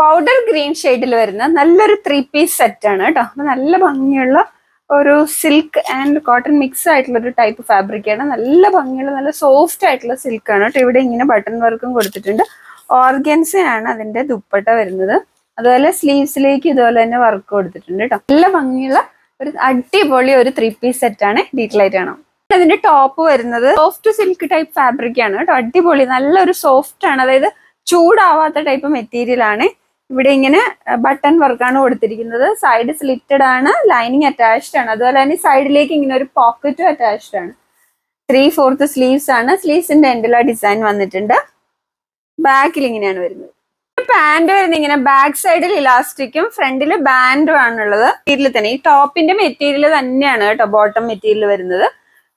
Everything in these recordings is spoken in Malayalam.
പൗഡർ ഗ്രീൻ ഷെയ്ഡിൽ വരുന്ന നല്ലൊരു ത്രീ പീസ് സെറ്റ് ആണ് കേട്ടോ നല്ല ഭംഗിയുള്ള ഒരു സിൽക്ക് ആൻഡ് കോട്ടൺ മിക്സ് ആയിട്ടുള്ള ഒരു ടൈപ്പ് ഫാബ്രിക് ആണ്. നല്ല ഭംഗിയുള്ള നല്ല സോഫ്റ്റ് ആയിട്ടുള്ള സിൽക്ക് ആണ് കേട്ടോ ഇവിടെ ഇങ്ങനെ ബട്ടൺ വർക്കും കൊടുത്തിട്ടുണ്ട്. ഓർഗൻസ ആണ് അതിന്റെ ദുപ്പട്ട വരുന്നത്. അതുപോലെ സ്ലീവ്സിലേക്ക് ഇതുപോലെ തന്നെ വർക്ക് കൊടുത്തിട്ടുണ്ട് കേട്ടോ നല്ല ഭംഗിയുള്ള ഒരു അടിപൊളി ഒരു ത്രീ പീസ് സെറ്റ് ആണ്. ഡീറ്റെയിൽ കാണാം അതിന്റെ ടോപ്പ് വരുന്നത് സോഫ്റ്റ് സിൽക്ക് ടൈപ്പ് ഫാബ്രിക് ആണ് കേട്ടോ അടിപൊളി നല്ലൊരു സോഫ്റ്റ് ആണ്. അതായത് ചൂടാവാത്ത ടൈപ്പ് മെറ്റീരിയൽ ആണ്. ഇവിടെ ഇങ്ങനെ ബട്ടൺ വർക്കാണ് കൊടുത്തിരിക്കുന്നത്. സൈഡ് സ്ലിറ്റഡ് ആണ് ലൈനിങ് അറ്റാച്ച്ഡ് ആണ്. അതുപോലെ തന്നെ സൈഡിലേക്ക് ഇങ്ങനെ ഒരു പോക്കറ്റും അറ്റാച്ച്ഡ് ആണ്. ത്രീ ഫോർത്ത് സ്ലീവ്സ് ആണ് സ്ലീവ്സിന്റെ എൻഡിലുള്ള ഡിസൈൻ വന്നിട്ടുണ്ട്. ബാക്കിൽ ഇങ്ങനെയാണ് വരുന്നത്. പാന്റ് വരുന്നത് ഇങ്ങനെ ബാക്ക് സൈഡിൽ ഇലാസ്റ്റിക്കും ഫ്രണ്ടിൽ ബാൻഡും ആണുള്ളത്. മെറ്റീരിയൽ തന്നെ. ഈ ടോപ്പിന്റെ മെറ്റീരിയൽ തന്നെയാണ് കേട്ടോ ബോട്ടം മെറ്റീരിയൽ വരുന്നത്.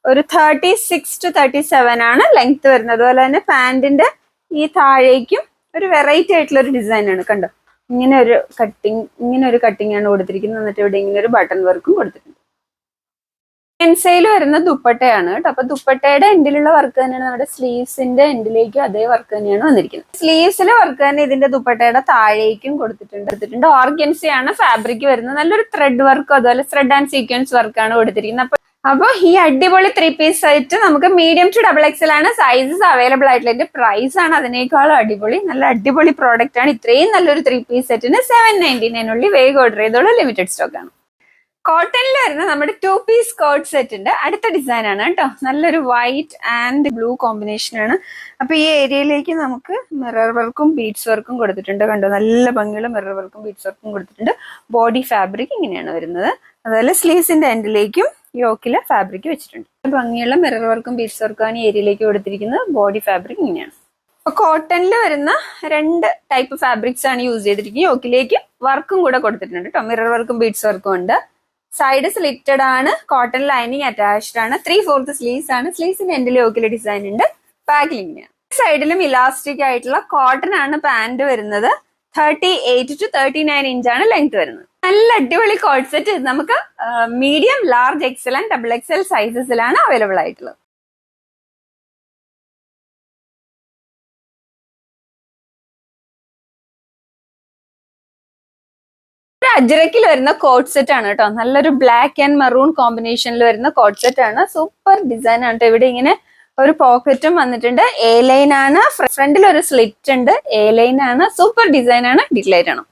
ഒരു thirty six to thirty seven ആണ് ലെങ്ത് വരുന്നത്. അതുപോലെ തന്നെ പാന്റിന്റെ ഈ താഴേക്കും ഒരു വെറൈറ്റി ആയിട്ടുള്ള ഒരു ഡിസൈൻ ആണ് കണ്ടോ? ഇങ്ങനെ ഒരു കട്ടിങ് ഇങ്ങനെ ഒരു കട്ടിങ് ആണ് കൊടുത്തിരിക്കുന്നത്. എന്നിട്ട് ഇവിടെ ഇങ്ങനെ ഒരു ബട്ടൺ വർക്കും കൊടുത്തിട്ടുണ്ട്. പെൻസൈൽ വരുന്ന ദുപ്പട്ടയാണ് കേട്ടോ. അപ്പൊ ദുപ്പട്ടയുടെ എൻഡിലുള്ള വർക്ക് തന്നെയാണ് നമ്മുടെ സ്ലീവ്സിന്റെ എൻഡിലേക്കും അതേ വർക്ക് തന്നെയാണ് വന്നിരിക്കുന്നത്. സ്ലീവ്സിലെ വർക്ക് തന്നെ ഇതിന്റെ ദുപ്പട്ടയുടെ താഴേക്കും കൊടുത്തിട്ടുണ്ട്. കൊടുത്തിട്ടുണ്ട്. ഓർഗൻസിയാണ് ഫാബ്രിക് വരുന്നത്. നല്ലൊരു ത്രെഡ് വർക്കും അതുപോലെ ത്രെഡ് ആൻഡ് സീക്വൻസ് വർക്കാണ് കൊടുത്തിരിക്കുന്നത്. അപ്പൊ അപ്പൊ ഈ അടിപൊളി ത്രീ പീസ് സെറ്റ് നമുക്ക് മീഡിയം ടു ഡബിൾ എക്സൽ ആണ് സൈസസ് അവൈലബിൾ ആയിട്ടുള്ള പ്രൈസ് ആണ്. അതിനേക്കാളും അടിപൊളി നല്ല അടിപൊളി പ്രോഡക്റ്റ് ആണ്. ഇത്രയും നല്ലൊരു ത്രീ പീസ് സെറ്റിന് സെവൻ നയന്റി നയനുള്ളിൽ വേഗം ഓർഡർ ചെയ്തോളൂ. ലിമിറ്റഡ് സ്റ്റോക്ക് ആണ്. കോട്ടണിൽ വരുന്ന നമ്മുടെ ടു പീസ് കോട്ട് സെറ്റിന്റെ അടുത്ത ഡിസൈൻ ആണ് കേട്ടോ. നല്ലൊരു വൈറ്റ് ആൻഡ് ബ്ലൂ കോമ്പിനേഷൻ ആണ്. അപ്പൊ ഈ ഏരിയയിലേക്ക് നമുക്ക് മിറർ വർക്കും ബീഡ്സ് വർക്കും കൊടുത്തിട്ടുണ്ട്. കണ്ടോ? നല്ല ഭംഗിയുള്ള മിറർ വർക്കും ബീഡ്സ് വർക്കും കൊടുത്തിട്ടുണ്ട്. ബോഡി ഫാബ്രിക് ഇങ്ങനെയാണ് വരുന്നത്. അതുപോലെ സ്ലീവ്സിന്റെ എൻഡിലേക്കും യോക്കിലെ ഫാബ്രിക് വെച്ചിട്ടുണ്ട്. ഭംഗിയുള്ള മിറർ വർക്കും ബീഡ്സ് വർക്കും ആണ് ഈ ഏരിയയിലേക്ക് കൊടുത്തിരിക്കുന്നത്. ബോഡി ഫാബ്രിക് ഇങ്ങനെയാണ്. അപ്പൊ കോട്ടണിൽ വരുന്ന രണ്ട് ടൈപ്പ് ഫാബ്രിക്സ് ആണ് യൂസ് ചെയ്തിരിക്കുന്നത്. യോക്കിലേക്ക് വർക്കും കൂടെ കൊടുത്തിട്ടുണ്ട് കേട്ടോ. മിറർ വർക്കും ബീഡ്സ് വർക്കും ഉണ്ട്. സൈഡ് സ്ലിറ്റഡ് ആണ് കോട്ടൺ ലൈനിങ് അറ്റാച്ച്ഡ് ആണ് ത്രീ ഫോർത്ത് സ്ലീവ്സ് ആണ് സ്ലീവ്സിന്റെ എൻഡിൽ ഓക്കിലെ ഡിസൈൻ ഉണ്ട് പാക്കിലിങ്ങിന് സൈഡിലും ഇലാസ്റ്റിക് ആയിട്ടുള്ള കോട്ടൺ ആണ് പാന്റ് വരുന്നത് thirty eight to thirty nine inch ആണ് ലെങ്ത് വരുന്നത്. നല്ല അടിപൊളി കോഡ് സെറ്റ് നമുക്ക് medium large XL and double XL സൈസസിലാണ് available ആയിട്ടുള്ളത്. അജ്രക്കിൽ വരുന്ന കോട്ട് സെറ്റ് ആണ് കേട്ടോ. നല്ലൊരു ബ്ലാക്ക് ആൻഡ് മെറൂൺ കോമ്പിനേഷനിൽ വരുന്ന കോട്ട് സെറ്റ് ആണ്. സൂപ്പർ ഡിസൈൻ ആണ് കേട്ടോ ഇവിടെ ഇങ്ങനെ ഒരു പോക്കറ്റും വന്നിട്ടുണ്ട്. എ ലൈൻ ആണ്. ഫ്രണ്ടിൽ ഒരു സ്ലിറ്റ് ഉണ്ട്. എ ലൈൻ ആണ്. സൂപ്പർ ഡിസൈൻ ആണ്. ഡിലൈറ്റ് ആണ്.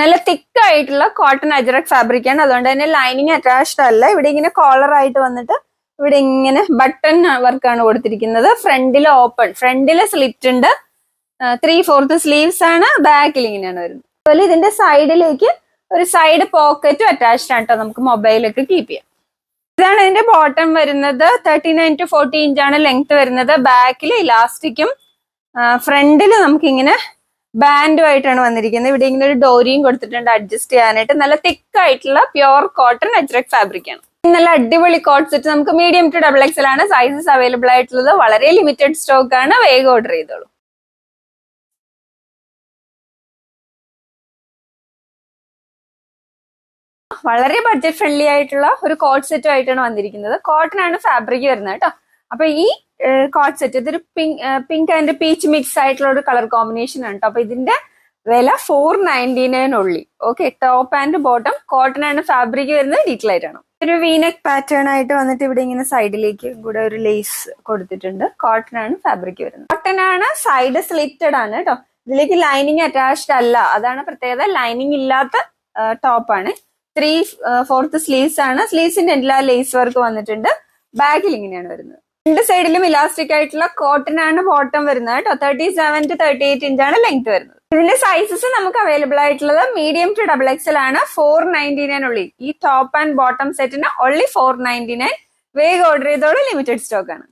നല്ല തിക്ക് ആയിട്ടുള്ള കോട്ടൺ അജ്രക് ഫാബ്രിക് ആണ്. അതുകൊണ്ട് തന്നെ ലൈനിങ് അറ്റാച്ച്ഡ് അല്ല. ഇവിടെ ഇങ്ങനെ കോളർ ആയിട്ട് വന്നിട്ട് ഇവിടെ ഇങ്ങനെ ബട്ടൺ വർക്കാണ് കൊടുത്തിരിക്കുന്നത്. ഫ്രണ്ടിൽ ഓപ്പൺ ഫ്രണ്ടിൽ സ്ലിറ്റ് ഉണ്ട്. ത്രീ ഫോർത്ത് സ്ലീവ്സ് ആണ്. ബാക്കിൽ ഇങ്ങനെയാണ് വരുന്നത്. അതുപോലെ ഇതിന്റെ സൈഡിലേക്ക് ഒരു സൈഡ് പോക്കറ്റും അറ്റാച്ച്ഡ് ആണ് കേട്ടോ നമുക്ക് മൊബൈലൊക്കെ കീപ്പ് ചെയ്യാം. ഇതാണ് ഇതിന്റെ ബോട്ടം വരുന്നത്. തേർട്ടി നയൻ ടു ഫോർട്ടി ആണ് ലെങ്ത് വരുന്നത്. ബാക്കിൽ ഇലാസ്റ്റിക്കും ഫ്രണ്ടിൽ നമുക്കിങ്ങനെ ബാൻഡും ആയിട്ടാണ് വന്നിരിക്കുന്നത്. ഇവിടെ ഇങ്ങനെ ഒരു ഡോരിയും കൊടുത്തിട്ടുണ്ട്. അഡ്ജസ്റ്റ് ചെയ്യാനായിട്ട്. നല്ല തിക്ക് ആയിട്ടുള്ള പ്യുവർ കോട്ടൺ അജ്രക് ഫാബ്രിക് ആണ്. നല്ല അടിപൊളി കോട്ട് സെറ്റ് നമുക്ക് മീഡിയം ടു ഡബിൾ എക്സൽ ആണ്. സൈസസ് അവൈലബിൾ ആയിട്ടുള്ളത്. വളരെ ലിമിറ്റഡ് സ്റ്റോക്ക് ആണ്. വേഗം ഓർഡർ ചെയ്തോളൂ. വളരെ ബഡ്ജറ്റ് ഫ്രണ്ട്ലി ആയിട്ടുള്ള ഒരു കോട്ട് സെറ്റും ആയിട്ടാണ് വന്നിരിക്കുന്നത്. കോട്ടൺ ആണ് ഫാബ്രിക് വരുന്നത് കേട്ടോ അപ്പൊ ഈ കോട്ട് സെറ്റ് ഇതൊരു pink pink and peach mix ആയിട്ടുള്ള ഒരു കളർ കോമ്പിനേഷൻ ആണ് കേട്ടോ അപ്പൊ ഇതിന്റെ വില ഫോർ നയന്റി നയൻ ഉള്ളി. Okay top and bottom cotton ആണ് ഫാബ്രിക് വരുന്നത് ഡീറ്റെയിൽ ആയിട്ടാണ്. ഒരു വീനക് പാറ്റേൺ ആയിട്ട് വന്നിട്ട് ഇവിടെ ഇങ്ങനെ സൈഡിലേക്ക് കൂടെ ഒരു ലേസ് കൊടുത്തിട്ടുണ്ട്. കോട്ടൺ ആണ് ഫാബ്രിക് വരുന്നത്. കോട്ടൺ ആണ് സൈഡ് സ്ലിറ്റഡ് ആണ് കേട്ടോ ഇതിലേക്ക് ലൈനിങ് അറ്റാച്ച്ഡ് അല്ല. അതാണ് പ്രത്യേകത. ലൈനിങ് ഇല്ലാത്ത ടോപ്പാണ് ത്രീ ഫോർത്ത് സ്ലീവ്സ് ആണ്. സ്ലീവ്സിന്റെ എല്ലാ ലേസ് വർക്ക് വന്നിട്ടുണ്ട്. ബാഗിൽ ഇങ്ങനെയാണ് വരുന്നത്. രണ്ട് സൈഡിലും ഇലാസ്റ്റിക് ആയിട്ടുള്ള കോട്ടൺ ആണ് ബോട്ടം വരുന്നത് കേട്ടോ. Thirty seven to thirty eight inch ആണ് ലെങ്ത് വരുന്നത്. ഇതിന്റെ സൈസസ് നമുക്ക് അവൈലബിൾ ആയിട്ടുള്ളത് മീഡിയം ടു ഡബിൾ എക്സൽ ആണ്. ഫോർ നയന്റി നയൻ ഉള്ളി ഈ ടോപ്പ് ആൻഡ് ബോട്ടം സെറ്റിന് ഓൺലി ഫോർ നയന്റി നയൻ വേഗം ഓർഡർ ചെയ്തോളൂ ലിമിറ്റഡ് സ്റ്റോക്ക് ആണ്.